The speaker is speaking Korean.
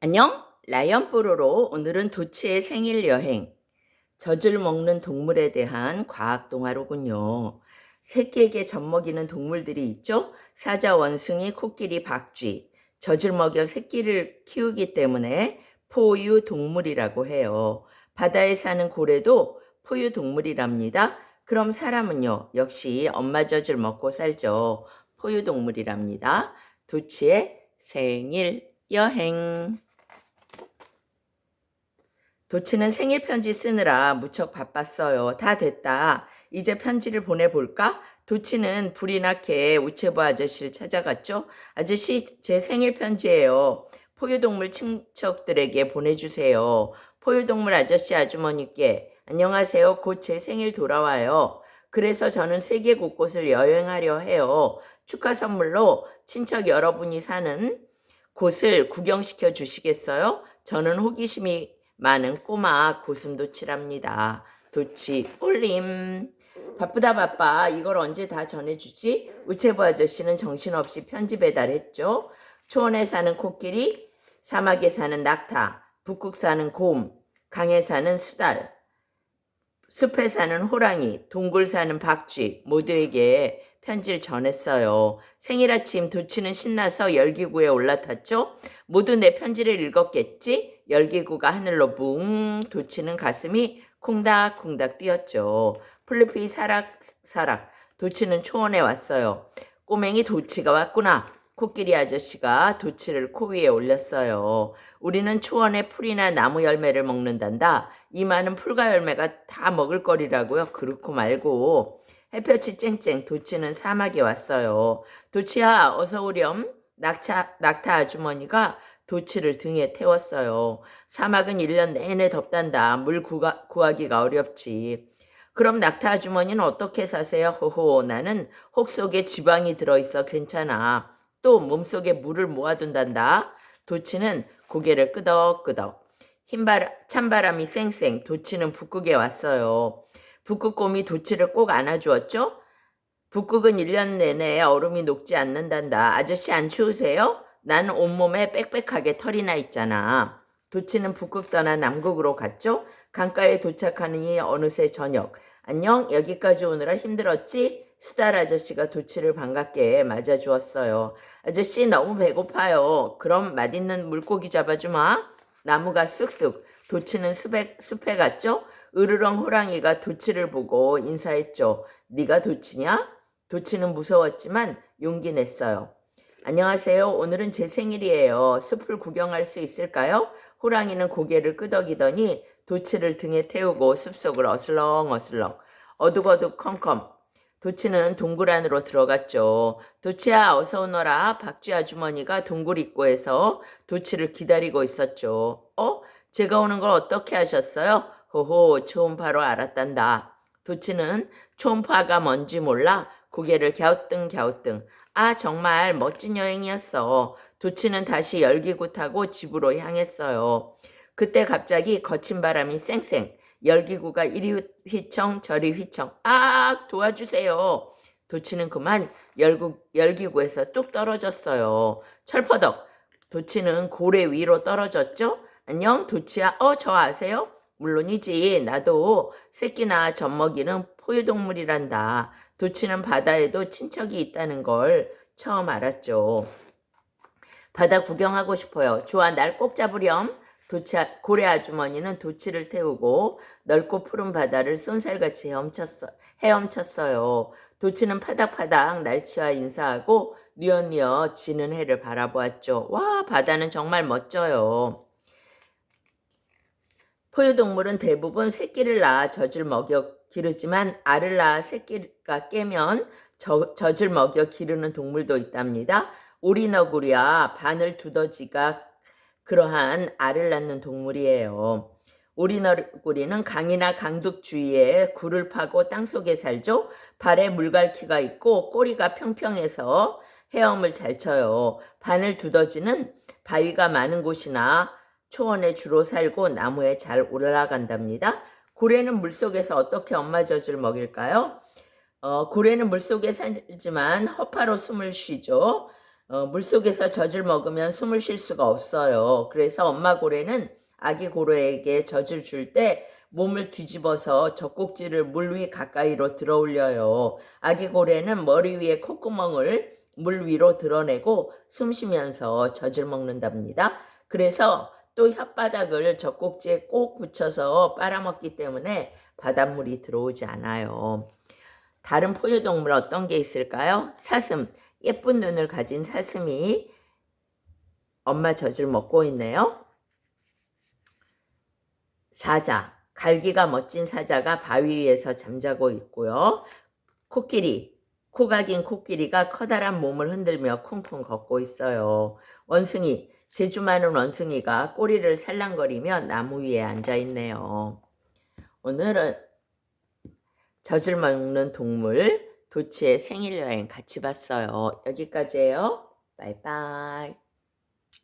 안녕, 라이언 뽀로로. 오늘은 도치의 생일 여행. 젖을 먹는 동물에 대한 과학 동화로군요. 새끼에게 젖 먹이는 동물들이 있죠? 사자, 원숭이, 코끼리, 박쥐. 젖을 먹여 새끼를 키우기 때문에 포유 동물이라고 해요. 바다에 사는 고래도 포유 동물이랍니다. 그럼 사람은요, 역시 엄마 젖을 먹고 살죠. 포유 동물이랍니다. 도치의 생일 여행. 도치는 생일 편지 쓰느라 무척 바빴어요. 다 됐다. 이제 편지를 보내볼까? 도치는 불이 나게 우체부 아저씨를 찾아갔죠. 아저씨, 제 생일 편지예요. 포유동물 친척들에게 보내주세요. 포유동물 아저씨 아주머니께 안녕하세요. 곧 제 생일 돌아와요. 그래서 저는 세계 곳곳을 여행하려 해요. 축하 선물로 친척 여러분이 사는 곳을 구경시켜 주시겠어요? 저는 호기심이 많은 꼬마 고슴도치랍니다. 도치 올림. 바쁘다 바빠. 이걸 언제 다 전해주지? 우체부 아저씨는 정신없이 편지 배달했죠. 초원에 사는 코끼리, 사막에 사는 낙타, 북극 사는 곰, 강에 사는 수달, 숲에 사는 호랑이, 동굴 사는 박쥐 모두에게 편지를 전했어요. 생일 아침 도치는 신나서 열기구에 올라탔죠. 모두 내 편지를 읽었겠지? 열기구가 하늘로 붕 도치는 가슴이 콩닥콩닥 뛰었죠. 플리피 사락사락 도치는 초원에 왔어요. 꼬맹이 도치가 왔구나. 코끼리 아저씨가 도치를 코 위에 올렸어요. 우리는 초원에 풀이나 나무 열매를 먹는단다. 이 많은 풀과 열매가 다 먹을 거리라고요. 그렇고 말고. 햇볕이 쨍쨍 도치는 사막에 왔어요. 도치야 어서 오렴. 낙차, 낙타 아주머니가 도치를 등에 태웠어요. 사막은 1년 내내 덥단다. 물 구가, 구하기가 어렵지. 그럼 낙타 아주머니는 어떻게 사세요? 호호 나는 혹 속에 지방이 들어있어 괜찮아. 또 몸속에 물을 모아둔단다. 도치는 고개를 끄덕끄덕. 흰바람, 찬바람이 쌩쌩 도치는 북극에 왔어요. 북극곰이 도치를 꼭 안아주었죠? 북극은 1년 내내 얼음이 녹지 않는단다. 아저씨 안 추우세요? 나는 온몸에 빽빽하게 털이 나 있잖아. 도치는 북극 떠나 남극으로 갔죠? 강가에 도착하니 어느새 저녁. 안녕, 여기까지 오느라 힘들었지? 수달 아저씨가 도치를 반갑게 맞아주었어요. 아저씨 너무 배고파요. 그럼 맛있는 물고기 잡아주마. 나무가 쑥쑥. 도치는 숲에, 숲에 갔죠? 으르렁 호랑이가 도치를 보고 인사했죠. 네가 도치냐? 도치는 무서웠지만 용기 냈어요. 안녕하세요. 오늘은 제 생일이에요. 숲을 구경할 수 있을까요? 호랑이는 고개를 끄덕이더니 도치를 등에 태우고 숲속을 어슬렁 어슬렁 어둑어둑 컴컴 도치는 동굴 안으로 들어갔죠. 도치야 어서 오너라. 박쥐 아주머니가 동굴 입구에서 도치를 기다리고 있었죠. 어? 제가 오는 걸 어떻게 하셨어요? 호호 초음파로 알았단다. 도치는 초음파가 뭔지 몰라 고개를 갸우뚱갸우뚱. 아 정말 멋진 여행이었어. 도치는 다시 열기구 타고 집으로 향했어요. 그때 갑자기 거친 바람이 쌩쌩 열기구가 이리 휘청 저리 휘청 아 도와주세요. 도치는 그만 열구, 열기구에서 뚝 떨어졌어요. 철퍼덕 도치는 고래 위로 떨어졌죠? 안녕 도치야 어 저 아세요? 물론이지 나도 새끼나 젖먹이는 포유동물이란다. 도치는 바다에도 친척이 있다는 걸 처음 알았죠. 바다 구경하고 싶어요. 좋아 날 꼭 잡으렴. 도치, 고래 아주머니는 도치를 태우고 넓고 푸른 바다를 쏜살같이 헤엄쳤어, 헤엄쳤어요. 도치는 파닥파닥 날치와 인사하고 뉘어뉘어 지는 해를 바라보았죠. 와 바다는 정말 멋져요. 포유동물은 대부분 새끼를 낳아 젖을 먹여 기르지만 알을 낳아 새끼가 깨면 저, 젖을 먹여 기르는 동물도 있답니다. 오리너구리와 바늘 두더지가 그러한 알을 낳는 동물이에요. 오리너구리는 강이나 강둑 주위에 굴을 파고 땅속에 살죠. 발에 물갈퀴가 있고 꼬리가 평평해서 헤엄을 잘 쳐요. 바늘 두더지는 바위가 많은 곳이나 초원에 주로 살고 나무에 잘 올라간답니다. 고래는 물속에서 어떻게 엄마 젖을 먹일까요? 어, 고래는 물속에 살지만 허파로 숨을 쉬죠. 어, 물속에서 젖을 먹으면 숨을 쉴 수가 없어요. 그래서 엄마 고래는 아기 고래에게 젖을 줄 때 몸을 뒤집어서 젖꼭지를 물 위 가까이로 들어 올려요. 아기 고래는 머리 위에 콧구멍을 물 위로 드러내고 숨 쉬면서 젖을 먹는답니다. 그래서 또 혓바닥을 젖꼭지에 꼭 붙여서 빨아먹기 때문에 바닷물이 들어오지 않아요. 다른 포유동물 어떤 게 있을까요? 사슴. 예쁜 눈을 가진 사슴이 엄마 젖을 먹고 있네요. 사자. 갈기가 멋진 사자가 바위 위에서 잠자고 있고요. 코끼리. 코가 긴 코끼리가 커다란 몸을 흔들며 쿵쿵 걷고 있어요. 원숭이. 제주 많은 원숭이가 꼬리를 살랑거리며 나무 위에 앉아 있네요. 오늘은 젖을 먹는 동물 도치의 생일 여행 같이 봤어요. 여기까지예요. 바이바이.